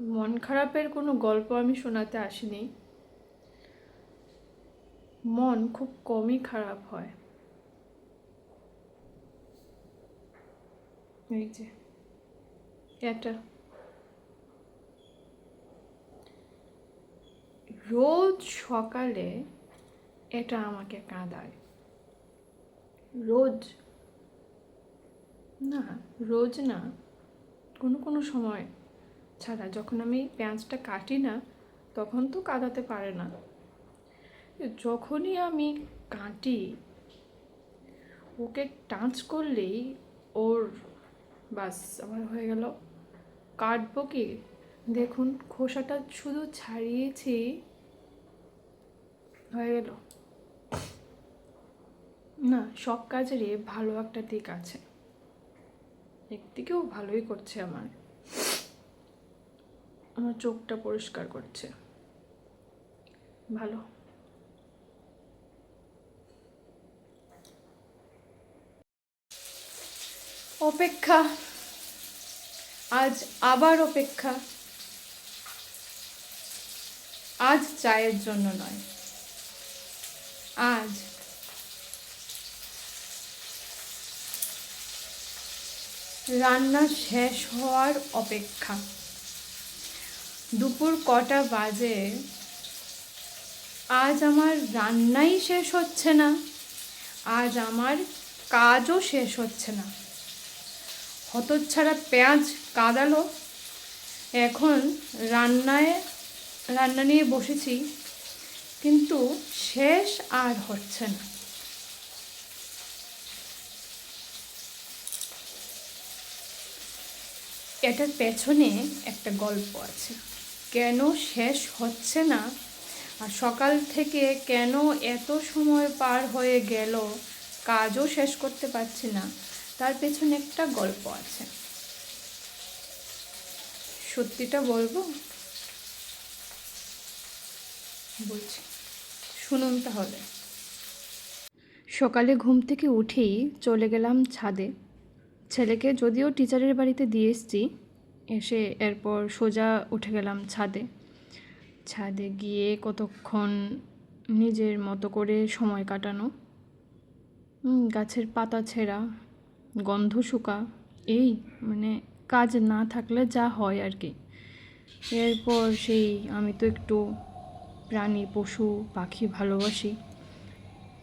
মন খারাপের কোনো গল্প আমি শোনাতে আসিনি। মন খুব কমই খারাপ হয়। এই যে, এটা। রোজ সকালে এটা আমাকে কাঁদায়। রোজ। না রোজ না, কোনো কোনো সময় ছাড়া যখন আমি পেঁয়াজটা কাটি না, তখন তো কাঁদাতে পারে না। যখনই আমি কাটি, ওকে টাচ করলেই ওর, বাস আমার হয়ে গেল। কাটবো কি? দেখুন, খোসাটা শুধু ছাড়িয়েছি, হয়ে গেল। না, সব কাজেরই ভালো একটা দিক আছে। একদিকেও ভালোই করছে আমার। আমার চোখটা পরিষ্কার করছে। ভালো। অপেক্ষা। আজ আবার অপেক্ষা। আজ চায়ের জন্য নয়। আজ। রান্না শেষ হওয়ার অপেক্ষা। দুপুর কটা বাজে? আজ আমার রান্নাই শেষ হচ্ছে না। আজ আমার কাজও শেষ হচ্ছে না। হতচ্ছাড়া পেঁয়াজ কাদালো। এখন রান্নায়, রান্না নিয়ে বসেছি, কিন্তু শেষ আর হচ্ছে না। এটার পেছনে একটা গল্প আছে। কেন শেষ হচ্ছে না? আর সকাল থেকে কেন এত সময় পার হয়ে গেল? কাজও শেষ করতে পারছি না। তার পেছনে একটা গল্প আছে। সত্যিটা বলব? বলছি। শুনুন তাহলে। সকালে ঘুম থেকে উঠেই চলে গেলাম ছাদে। ছেলেকে যদিও টিচারের বাড়িতে দিয়ে এসছি এসে এরপর সোজা উঠে গেলাম ছাদে। ছাদে গিয়ে কতক্ষণ নিজের মতো করে সময় কাটানো। গাছের পাতা ছেঁড়া, গন্ধ শুকা, এই মানে কাজ না থাকলে যা হয় আর কি। এরপর সেই আমি তো একটু প্রাণী, পশু, পাখি ভালোবাসি।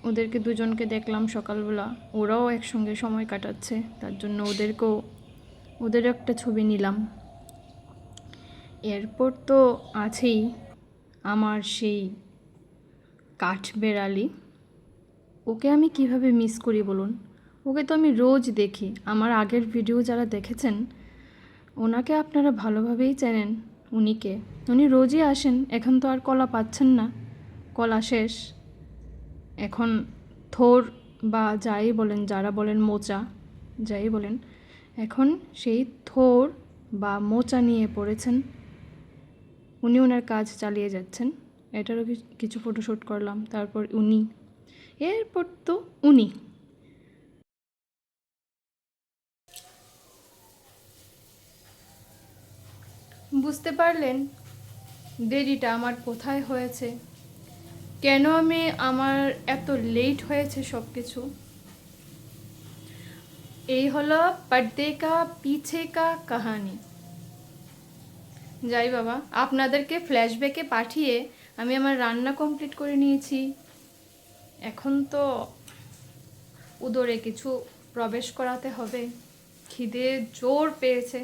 ওদেরকে দুজনকে দেখলাম সকালবেলা। ওরাও একসঙ্গে সময় কাটাচ্ছে, তার জন্য ওদেরকেও ওদের একটা ছবি নিলাম। এরপর তো আছেই আমার সেই কাঠবেড়ালি। ওকে আমি কীভাবে মিস করি বলুন? ওকে তো আমি রোজ দেখি। আমার আগের ভিডিও যারা দেখেছেন, ওনাকে আপনারা ভালোভাবেই চেনেন উনিকে উনি রোজই আসেন, এখন তো আর কলা পাচ্ছেন না। কলা শেষ। এখন থোর বা যাই বলেন, যারা বলেন মোচা, যাই বলেন এখন সেই থোর বা মোচা নিয়ে পড়েছেন। উনি ওনার কাজ চালিয়ে যাচ্ছেন। এটারও কিছু ফটোশ্যুট করলাম। তারপর উনি। এরপর তো উনি। বুঝতে পারলেন দেরিটা আমার কোথায় হয়েছে? কেন আমি আমার এত লেট হয়েছে সব কিছু এই হলো পর্দে কা পিছে কা কাহানি যাই বাবা আপনাদেরকে ফ্ল্যাশব্যাকে পাঠিয়ে আমি আমার রান্না কমপ্লিট করে নিয়েছি এখন তো উদরে কিছু প্রবেশ করাতে হবে খিদে জোর পেয়েছে।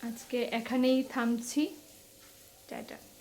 আজকে এখানেই থামছি। টাটা।